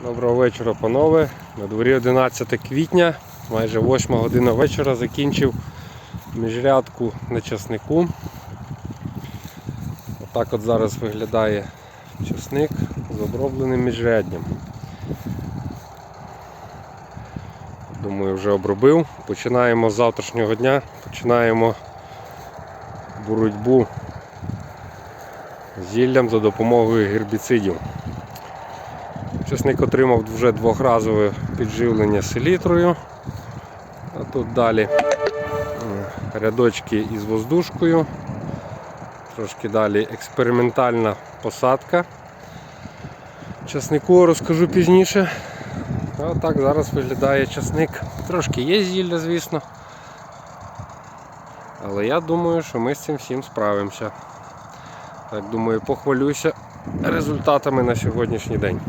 Доброго вечора, панове. На дворі 11 квітня, майже 8 година вечора закінчив міжрядку на часнику. Отак от зараз виглядає часник з обробленим міжряддям. Думаю, вже обробив. Починаємо з завтрашнього дня, починаємо боротьбу з зіллям за допомогою гербіцидів. Часник отримав вже двохразове підживлення селітрою. А тут далі рядочки із воздушкою. Трошки далі експериментальна посадка. Часнику розкажу пізніше. А так зараз виглядає часник. Трошки є зілля, звісно. Але я думаю, що ми з цим всім справимося. Так думаю, похвалюся результатами на сьогоднішній день.